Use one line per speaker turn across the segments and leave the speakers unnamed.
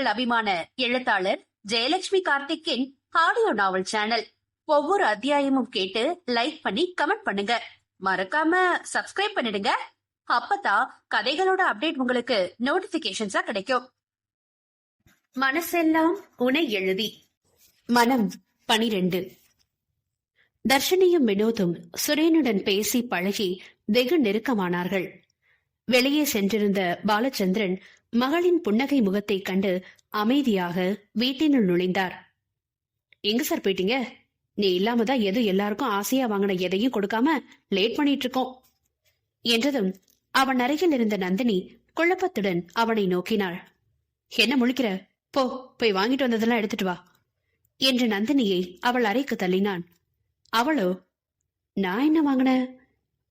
உங்கள் அபிமான எழுத்தாளர் ஜெயலட்சுமி கார்த்திக்கின் ஆடியோ நாவல் சேனல் ஒவ்வொரு அத்தியாயமும் கேட்டு லைக் பண்ணி கமெண்ட் பண்ணுங்க. மறக்காம சப்ஸ்கிரைப் பண்ணிடுங்க. அப்பதான் கதைகளோட அப்டேட் உங்களுக்கு நோட்டிபிகேஷன்ஸா கிடைக்கும். மனசெல்லாம் உனை எழுதி. மனம் பனிரெண்டு. தர்ஷினியும் வினோதும் சுரேனுடன் பேசி பழகி வெகு நெருக்கமானார்கள். வெளியே சென்றிருந்த பாலச்சந்திரன் மகளின் புன்னகை முகத்தை கண்டு அமைதியாக வீட்டினுள் நுழைந்தார். எங்க சார் போயிட்டீங்க? நீ இல்லாம தான் எது எல்லாருக்கும் ஆசையா வாங்கின எதையும் கொடுக்காம லேட் பண்ணிட்டு இருக்கோம். என்றதும் அவன் அருகில் இருந்த நந்தினி குழப்பத்துடன் அவனை நோக்கினாள். என்ன முழிக்கிற? போ போய் வாங்கிட்டு வந்ததெல்லாம் எடுத்துட்டு வா. என்று நந்தினியை அவள் அறைக்கு தள்ளினான். அவளோ? நான் என்ன வாங்கின?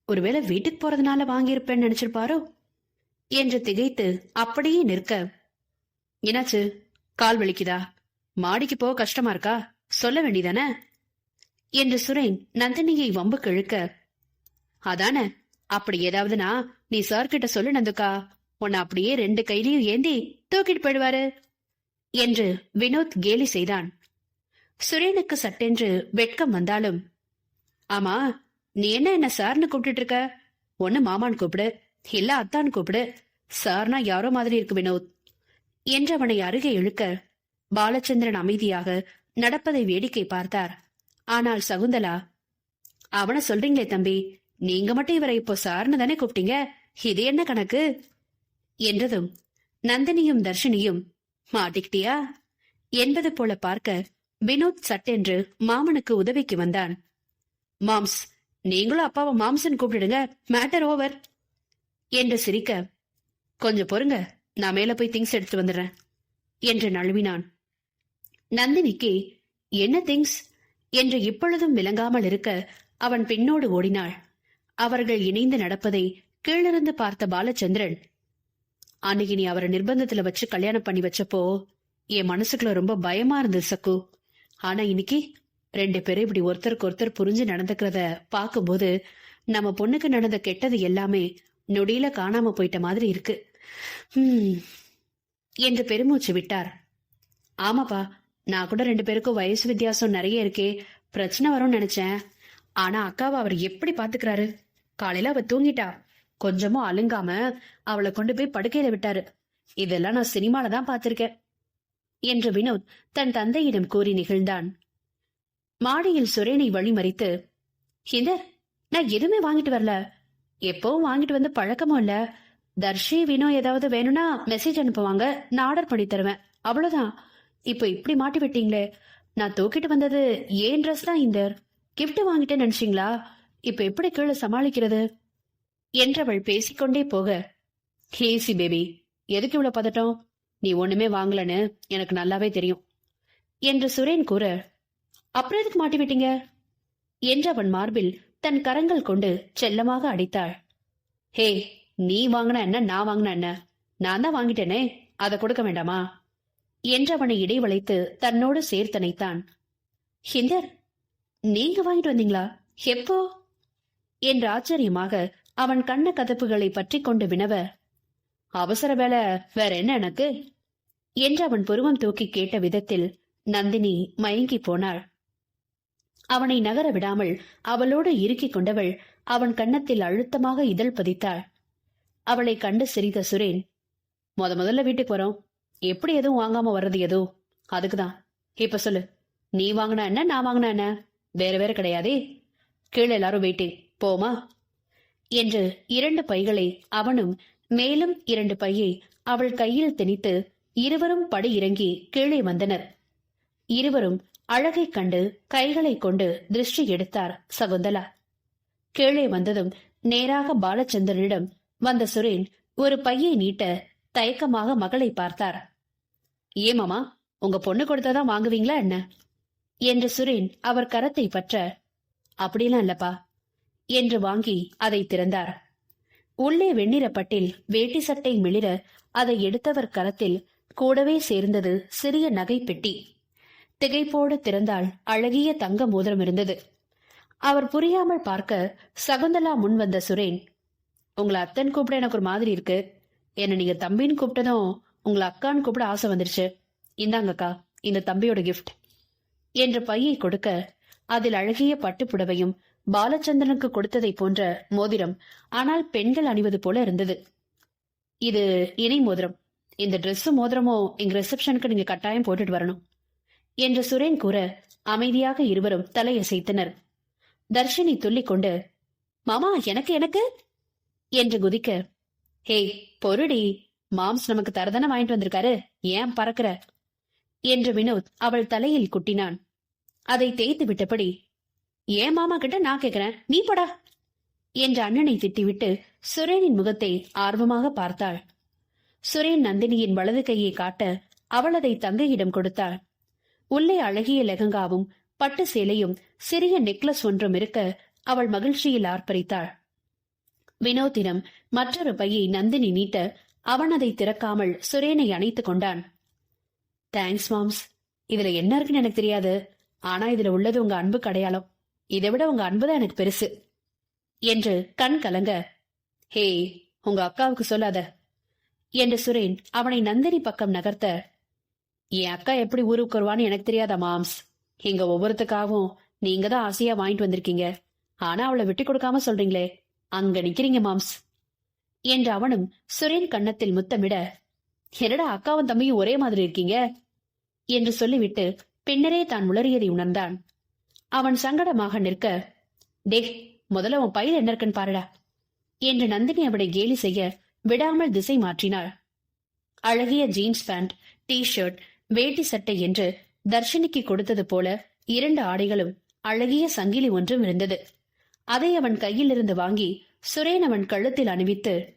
ஒருவேளை வீட்டுக்கு போறதுனால வாங்கியிருப்பேன்னு நினைச்சிருப்பாரோ? என்று திகைத்து அப்படியே நிற்க. என்னாச்சு? கால் வலிக்குதா? மாடிக்கு போக கஷ்டமா இருக்கா? சொல்ல வேண்டிதானே என்று சுரேன் நந்தினியை வம்பு கிழக்க. அதானே? அப்படி ஏதாவதுனா நீ சார் கிட்ட சொல்லு நந்துக்கா. உன்னை அப்படியே ரெண்டு கையிலையும் ஏந்தி தூக்கிட்டு போயிடுவாரு என்று வினோத் கேலி செய்தான். சுரேனுக்கு சட்டென்று வெட்கம் வந்தாலும் ஆமா நீ என்ன என்ன சார்னு கூப்பிட்டு இருக்க? ஒன்னு மாமான்னு கூப்பிடு. இல்ல அத்தான் கூப்பிடு. சார்னா யாரோ மாதிரி இருக்கு வினோத். என்று அவனை அருகே இழுக்க பாலச்சந்திரன் அமைதியாக நடப்பதை வேடிக்கை பார்த்தார். ஆனால் சகுந்தலா அவனை சொல்றீங்களே தம்பி நீங்க மட்டும் இவரை இப்போ சார்னு தானே கூப்பிட்டீங்க? இது என்ன கணக்கு? என்றதும் நந்தினியும் தர்ஷினியும் மாட்டிக்கிட்டியா? என்பது போல பார்க்க வினோத் சட்டென்று மாமனுக்கு உதவிக்கு வந்தான். மாம்ஸ் நீங்களும் அப்பாவை மாம்சன் கூப்பிடுங்க. Matter over. என்று சிரிக்க கொஞ்சம் பொறுங்க நான் மேல போய் திங்ஸ் எடுத்து வந்துடுறேன் என்று நழுவினான். நந்தினிக்கு என்ன திங்ஸ் என்று இப்பொழுதும் விளங்காமல் இருக்க அவன் பின்னோடு ஓடினாள். அவர்கள் இணைந்து நடப்பதை கீழிருந்து பார்த்த பாலச்சந்திரன் அன்னைக்கு நீ அவரை நிர்பந்தத்துல வச்சு கல்யாணம் பண்ணி வச்சப்போ என் மனசுக்குள்ள ரொம்ப பயமா இருந்தது சக்கு. ஆனா இன்னைக்கு ரெண்டு பேரும் இப்படி ஒருத்தருக்கு ஒருத்தர் புரிஞ்சு நடந்துக்கிறத பார்க்கும்போது நம்ம பொண்ணுக்கு நடந்த கெட்டது எல்லாமே நொடியில காணாம போயிட்ட மாதிரி இருக்கு. என்று பெருமூச்சு விட்டார். ஆமாப்பா நான் கூட ரெண்டு பேருக்கும் வயசு வித்தியாசம் நிறைய இருக்கே பிரச்சனை வரும்னு நினைச்சேன். ஆனா அக்காவை அவர் எப்படி பாத்துக்கிறாரு? காலையில அவ தூங்கிட்டா. கொஞ்சமும் அலுங்காம அவளை கொண்டு போய் படுக்கையில விட்டாரு. இதெல்லாம் நான் சினிமால தான் பாத்திருக்கேன் என்று வினோத் தன் தந்தையிடம் கூறி நிகழ்ந்தான். மாடியில் சுரேனை வழிமறித்து ஹிந்தர் நான் எதுவுமே வாங்கிட்டு வரல. எப்பவும் வாங்கிட்டு வந்து பழக்கமும் இல்ல. தர்ஷி வினோ ஏதாவது வேணும்னா மெசேஜ் அனுப்புவாங்க. நான் ஆர்டர் பண்ணி தருவேன். அவ்வளவுதான். இப்போ இப்படி மாட்டி விட்டீங்களே. நான் தூக்கிட்டு வந்தது ஏன் ட்ரெஸ் தான் இந்தர் கிஃப்ட் வாங்கிட்டேன்னு நினைச்சீங்களா? இப்ப எப்படி கீழே சமாளிக்கிறது? என்றவள் பேசிக்கொண்டே போக ஹேசி பேபி எதுக்கு இவ்வளவு பதட்டம்? நீ ஒண்ணுமே வாங்கலன்னு எனக்கு நல்லாவே தெரியும். என்று சுரேன் கூற அப்புறம் எதுக்கு மாட்டி விட்டீங்க? என்றவன் மார்பில் தன் கரங்கள் கொண்டு செல்லமாக அடித்தாள். ஹே நீ வாங்கின என்ன நான் வாங்கின என்ன? நான் தான் வாங்கிட்டேனே அதை கொடுக்க வேண்டாமா? என்று அவனை இடைவளைத்து தன்னோடு சேர்த்தனைத்தான் ஹிந்தர் நீங்க வாங்கிட்டு வந்தீங்களா? எப்போ? என்று ஆச்சரியமாக அவன் கண்ண கதப்புகளை பற்றி கொண்டு வினவ அவசர வேலை வேற என்ன எனக்கு? என்று அவன் புருவம் தூக்கி கேட்ட விதத்தில் நந்தினி மயங்கி போனாள். அவனை நகர விடாமல் அவளோடு இறுக்கிக் கொண்டவள் அவன் கன்னத்தில் அழுத்தமாக இதழ் பதித்தாள். அவளை கண்டு சிரித்த சுரேன் முத முதல்ல வீட்டுக்கு வரோம். எப்படி எதுவும் வாங்காம வர்றது எதோ? அதுக்குதான். இப்ப சொல்லு. நீ வாங்கினா என்ன நான் வாங்கினா என்ன? வேற வேற கிடையாதே. கீழே எல்லாரும் வெயிட்டிங் போமா? என்று இரண்டு பைகளை அவனும் மேலும் இரண்டு பையை அவள் கையில் திணித்து இருவரும் படி இறங்கி கீழே வந்தனர். இருவரும் அழகை கண்டு கைகளை கொண்டு திருஷ்டி எடுத்தார் சகுந்தலா. கீழே வந்ததும் நேராக பாலச்சந்திரனிடம் வந்த சுரேன் ஒரு பையை நீட்ட தயக்கமாக மகளை பார்த்தார். ஏமாமா உங்க பொண்ணு கொடுத்தாதான் வாங்குவீங்களா என்ன? என்று சுரேன் அவர் கரத்தை பற்ற. அப்படிலாம் இல்லப்பா என்று வாங்கி அதை திறந்தார். உள்ளே வெண்ணிறப்பட்டில் வேட்டி சட்டை மிளிர அதை எடுத்தவர் கரத்தில் கூடவே சேர்ந்தது சிறிய நகை பெட்டி திகைப்போடு திறந்தால் அழகிய தங்க மோதிரம் இருந்தது. அவர் புரியாமல் பார்க்க சகுந்தலா முன் வந்த சுரேன் உங்களை அத்தன் கூப்பிட எனக்கு ஒரு மாதிரி இருக்கு. என்ன நீங்க தம்பின்னு கூப்பிட்டதும் உங்களை அக்கான்னு கூப்பிட ஆசை வந்துருச்சு. இந்தாங்கக்கா இந்த தம்பியோட கிஃப்ட் என்ற பையை கொடுக்க அதில் அழகிய பட்டுப் புடவையும் பாலச்சந்திரனுக்கு கொடுத்ததை போன்ற மோதிரம் ஆனால் பெண்கள் அணிவது போல இருந்தது. இது இணை மோதிரம். இந்த ட்ரெஸ்ஸும் மோதிரமும் எங்க ரிசப்ஷனுக்கு நீங்க கட்டாயம் போட்டுட்டு வரணும். என்று சுரேன் கூற அமைதியாக இருவரும் தலையசைத்தனர். தர்ஷினி துள்ளிக் கொண்டு மாமா எனக்கு எனக்கு? என்று குதிக்க ஹேய் பொருடி மாம்ஸ் நமக்கு தரதானே வாங்கிட்டு வந்திருக்காரு. ஏன் பறக்கிற? என்று வினோத் அவள் தலையில் குட்டினான். அதை தேய்த்து விட்டபடி ஏன் மாமா கிட்ட நான் கேக்குறேன்? நீ போடா. என்று அண்ணனை திட்டிவிட்டு சுரேனின் முகத்தை ஆர்வமாக பார்த்தாள். சுரேன் நந்தினியின் வலது கையை காட்ட அவள் அதை தங்கையிடம் கொடுத்தாள். உள்ளே அழகிய லெகங்காவும் பட்டு சேலையும் சிறிய நெக்லஸ் ஒன்றும் இருக்க அவள் மகிழ்ச்சியில் ஆர்ப்பரித்தாள். வினோதினம் மற்றொரு பையை நந்தினி நீட்ட அவன் அதை திறக்காமல் சுரேனை அணைத்துக் கொண்டான். தேங்க்ஸ் மாம்ஸ் இதுல என்ன இருக்குன்னு எனக்கு தெரியாது. ஆனா இதுல உள்ளது உங்க அன்பு கடையாளம். இதை விட உங்க அன்பு தான் எனக்கு பெருசு. என்று கண் கலங்க ஹே உங்க அக்காவுக்கு சொல்லாத. என்று சுரேன் அவனை நந்தினி பக்கம் நகர்த்த என் அக்கா எப்படி ஊருக்கு வருவான்னு எனக்கு தெரியாதா மாம்ஸ்? இங்க ஒவ்வொருத்துக்காகவும் நீங்க தான் ஆசையா வாங்கிட்டு வந்திருக்கீங்க. ஆனா அவளை விட்டு கொடுக்காம சொல்றீங்களே. அங்க நிக்கிறீங்க மாம்ஸ். என்று அவனும் சுரேன் கன்னத்தில் முத்தமிட என்னடா அக்காவும் தம்பியும் ஒரே மாதிரி இருக்கீங்க? என்று சொல்லிவிட்டு பின்னரே தான் உளறியதை உணர்ந்தான். அவன் சங்கடமாக நிற்க டே முதல்ல உன் பையில என்ன இருக்குன்னு பாருடா. என்று நந்தினி அவளை கேலி செய்ய விடாமல் திசை மாற்றினாள். அழகிய ஜீன்ஸ் பேண்ட் டி ஷர்ட் வேட்டி சட்டை என்று தர்ஷினிக்கு கொடுத்தது போல இரண்டு ஆடைகளும் அழகிய சங்கிலி ஒன்றும் இருந்தது. அதை அவன் கையிலிருந்து வாங்கி சுரேன் அவன் கழுத்தில் அணிவித்து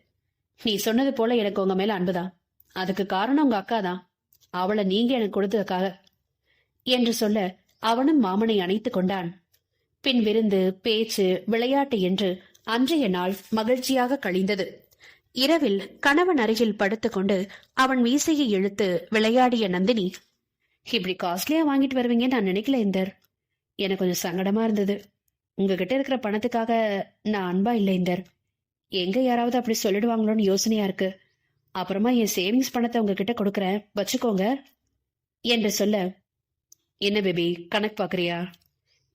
நீ சொன்னது போல எனக்கு உங்க மேல அன்புதான். அதுக்கு காரணம் உங்க அக்கா தான். அவளை நீங்க எனக்கு கொடுத்ததுக்காக. என்று சொல்ல அவனும் மாமனை அணைத்துக் கொண்டான். பின் விருந்து பேச்சு விளையாட்டு என்று அன்றைய நாள் மகிழ்ச்சியாக கழிந்தது. இரவில் கணவன் அருகில் படுத்துக்கொண்டு அவன் மீசையை இழுத்து விளையாடிய நந்தினி இப்படி காஸ்ட்லியா வாங்கிட்டு வருவீங்கன்னு நான் நினைக்கல இந்தர். எனக்கு கொஞ்சம் சங்கடமா இருந்தது. உங்ககிட்ட இருக்கிற பணத்துக்காக நான் அன்பா இல்லை இந்தர். எங்க யாராவது அப்படி சொல்லிடுவாங்களோன்னு யோசனையா இருக்கு. அப்புறமா என் சேவிங்ஸ் பணத்தை உங்ககிட்ட கொடுக்குறேன். வச்சுக்கோங்க. என்று சொல்ல என்ன பேபி கணக்கு பாக்குறியா?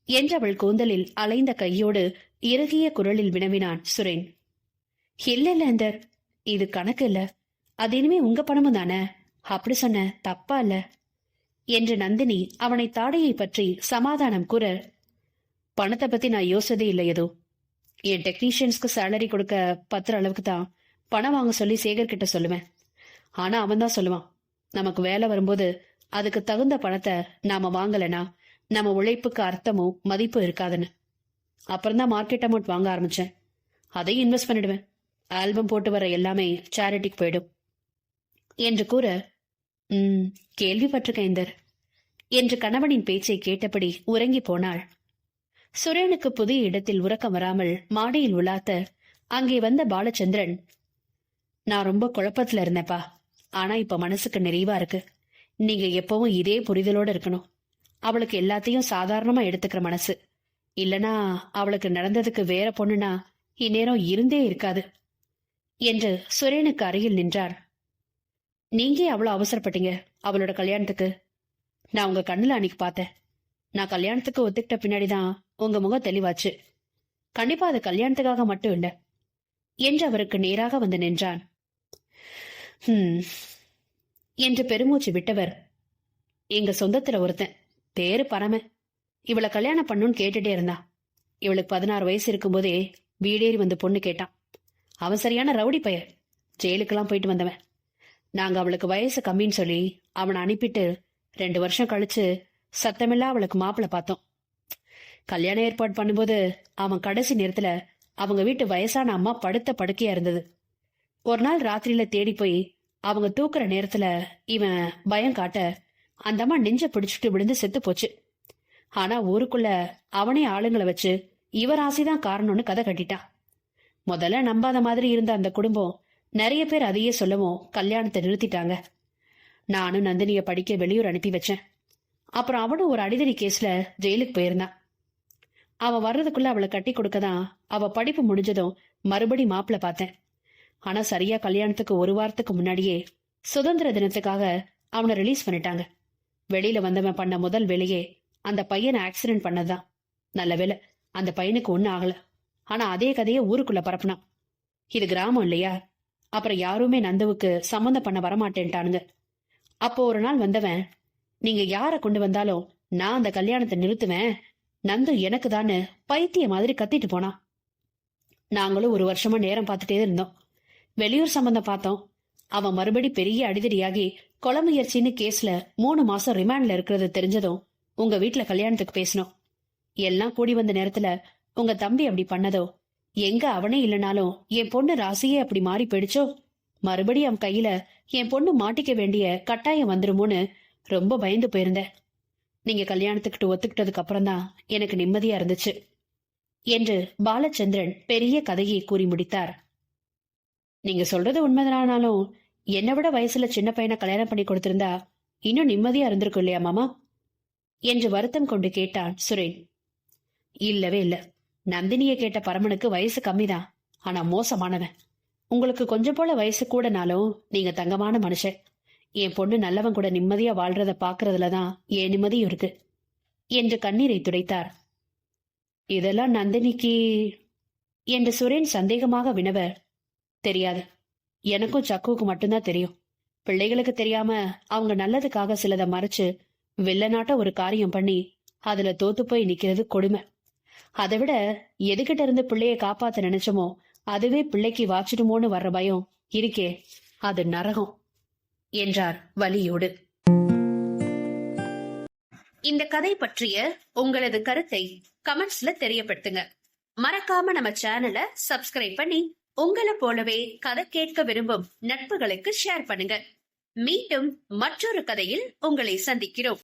என்று அவள் கூந்தலில் அலைந்த கையோடு இறுகிய குரலில் வினவினான் சுரேன். இல்ல இல்ல இந்தர் இது கணக்கு இல்ல. அது இனிமே உங்க பணமும் தானே? அப்படி சொன்ன தப்பா இல்ல? என்று நந்தினி அவனை தாடையை பற்றி சமாதானம் கூற பணத்தை பத்தி நான் யோசிச்சதே இல்லை ஏதோ என் டெக்னீஷியன்ஸ்க்கு சேலரி கொடுக்க பத்துற அளவுக்கு தான் பணம் வாங்க சொல்லி சேகர் கிட்ட சொல்லுவேன். ஆனா அவன் தான் சொல்லுவான். நமக்கு வேலை வரும்போது அதுக்கு தகுந்த பணத்தை நாம வாங்கலைன்னா நம்ம உழைப்புக்கு அர்த்தமும் மதிப்பும் இருக்காதுன்னு. அப்புறம் தான் மார்க்கெட் அமௌண்ட் வாங்க ஆரம்பிச்சேன். அதையும் இன்வெஸ்ட் பண்ணிடுவேன். ஆல்பம் போட்டு வர எல்லாமே சேரிட்டிக்கு போயிடும். என்று கூற ம் கேள்விப்பட்டிருக்கேன் இந்தர் என்று கணவனின் பேச்சை கேட்டபடி உறங்கி போனாள். சுரேனுக்கு புதிய இடத்தில் உறக்கம் வராமல் மாடியில் உலாத்த அங்கே வந்த பாலச்சந்திரன் நான் ரொம்ப குழப்பத்துல இருந்தேப்பா. ஆனா இப்ப மனசுக்கு நிறைவா இருக்கு. நீங்க எப்பவும் இதே புரிதலோட இருக்கணும். அவளுக்கு எல்லாத்தையும் சாதாரணமா எடுத்துக்கிற மனசு. இல்லனா அவளுக்கு நடந்ததுக்கு வேற பொண்ணுனா இந்நேரம் இருந்தே இருக்காது. என்று சுரேனுக்கு அருகில் நின்றார். நீங்க அவ்வளவு அவசரப்பட்டீங்க? அவளோட கல்யாணத்துக்கு. நான் உங்க கண்ணுல அன்னைக்கு பார்த்தேன். நான் கல்யாணத்துக்கு ஒத்துக்கிட்ட பின்னாடிதான் உங்க முகம் தெளிவாச்சு. கண்டிப்பா அது கல்யாணத்துக்காக மட்டும் இல்ல என்று அவருக்கு நேராக வந்து நின்றான். என்று பெருமூச்சு விட்டவர். எங்க சொந்தத்துல ஒருத்தன். பேரு பரம. இவளை கல்யாணம் பண்ணுன்னு கேட்டுட்டே இருந்தா இவளுக்கு பதினாறு வயசு இருக்கும்போதே வீடேறி வந்து பொண்ணு கேட்டான். அவன் சரியான ரவுடி பையன். ஜெயிலுக்கெல்லாம் போயிட்டு வந்தவன். நாங்க அவளுக்கு வயசு கம்மின்னு சொல்லி அவனை அனுப்பிட்டு ரெண்டு வருஷம் கழிச்சு சத்தமில்லா அவளுக்கு மாப்பிள்ளை பார்த்தோம். கல்யாண ஏற்பாடு பண்ணும்போது அவன் கடைசி நேரத்துல அவங்க வீட்டு வயசான அம்மா படுத்த படுக்கையா இருந்தது. ஒரு நாள் ராத்திரியில தேடி போய் அவங்க தூக்குற நேரத்துல இவன் பயம் காட்ட அந்த அம்மா நெஞ்ச பிடிச்சிட்டு விழுந்து செத்து போச்சு. ஆனா ஊருக்குள்ள அவனே ஆளுங்களை வச்சு இவர் ஆசைதான் காரணம்னு கதை கட்டிட்டான் முதல்ல நம்பாத மாதிரி இருந்த அந்த குடும்பம் நிறைய பேர் அதையே சொல்லவும் கல்யாணத்தை நிறுத்திட்டாங்க. நானும் நந்தினிய படிக்க வெளியூர் அனுப்பி வச்சேன். அப்புறம் அவனும் ஒரு அடிதடி கேஸ்ல ஜெயிலுக்கு போயிருந்தான். அவன் வர்றதுக்குள்ள அவளை கட்டி கொடுக்கதான் அவ படிப்பு முடிஞ்சதும் மறுபடி மாப்பிள்ள பார்த்தேன். ஆனா சரியா கல்யாணத்துக்கு ஒரு வாரத்துக்கு முன்னாடியே சுதந்திர தினத்துக்காக அவனை ரிலீஸ் பண்ணிட்டாங்க. வெளியில வந்தவன் பண்ண முதல் வேலையே அந்த பையனை ஆக்சிடென்ட் பண்ணதுதான். நல்ல வேலை அந்த பையனுக்கு ஒன்னும் ஆகல. ஆனா அதே கதையை ஊருக்குள்ள பரப்புனான். இது கிராமம் இல்லையா? அப்புறம் யாருமே நந்தவுக்கு சம்மந்தம் பண்ண வரமாட்டேன்ட்டானுங்க. அப்போ ஒரு நாள் வந்தவன் நீங்க யார கொண்டு வந்தாலும் நான் அந்த கல்யாணத்தை நிறுத்துவேன். நந்து எனக்கு தான்னு பைத்திய மாதிரி கத்திட்டு போனான். நாங்களும் ஒரு வருஷமா நேரம் பார்த்துட்டே இருந்தோம். வெளியூர் சம்பந்தம் பார்த்தோம். அவன் மறுபடி பெரிய அடிதடியாகி கொலை முயற்சின்னு கேஸ்ல மூணு மாசம் ரிமாண்ட்ல இருக்கிறது தெரிஞ்சதும் உங்க வீட்டுல கல்யாணத்துக்கு பேசணும் எல்லாம் கூடி வந்த நேரத்துல உங்க தம்பி அப்படி பண்ணதோ? எங்க அவனே இல்லனாலும் என் பொண்ணு ராசியே அப்படி மாறி போயிடுச்சோ? மறுபடியும் அவன் கையில என் பொண்ணு மாட்டிக்க வேண்டிய கட்டாயம் வந்துருமோன்னு ரொம்ப பயந்து போயிருந்தேன் நீங்க கல்யாணத்துக்கிட்டு ஒத்துக்கிட்டதுக்கு அப்புறம் தான் எனக்கு நிம்மதியா இருந்துச்சு என்று பாலச்சந்திரன் பெரிய கதையை கூறி முடித்தார். நீங்க சொல்றது உண்மைதானாலும் என்னை விட வயசுல சின்ன பையனை கல்யாணம் பண்ணி கொடுத்திருந்தா இன்னும் நிம்மதியா இருந்திருக்கும் இல்லையா மாமா? என்று வருத்தம் கொண்டு கேட்டான் சுரேன். இல்லவே இல்லை. நந்தினிய கேட்ட பரமனுக்கு வயசு கம்மிதான் ஆனா மோசமானவன். உங்களுக்கு கொஞ்சம் போல வயசு கூடனாலும் நீங்க தங்கமான மனுஷன். என் பொண்ணு நல்லவன் கூட நிம்மதியா வாழ்றத பாக்குறதுலதான் என் நிம்மதியும் இருக்கு என்று கண்ணீரை துடைத்தார். இதெல்லாம் நந்தினிக்கு என்று சுரேன் சந்தேகமாக வினவ தெரியாது எனக்கும் சக்குவுக்கு மட்டும்தான் தெரியும். பிள்ளைகளுக்கு தெரியாம அவங்க நல்லதுக்காக சிலதை மறைச்சு வில்லனாட்ட ஒரு காரியம் பண்ணி அதுல தோத்து போய் நிக்கிறது கொடுமை. அதை விட எதுகிட்ட இருந்து பிள்ளைய காப்பாத்த நினைச்சோமோ அதுவே பிள்ளைக்கு வாச்சிடுமோன்னு வர்ற பயம் இருக்கே அது நரகம் என்றார் வலியோடு. இந்த கதை பற்றிய உங்களது கருத்தை கமெண்ட்ஸ்ல தெரியப்படுத்துங்க. மறக்காம நம்ம சேனலை சப்ஸ்கிரைப் பண்ணி உங்களை போலவே கதை கேட்க விரும்பும் நட்புகளுக்கு ஷேர் பண்ணுங்க. மீண்டும் மற்றொரு கதையில் உங்களை சந்திக்கிறோம்.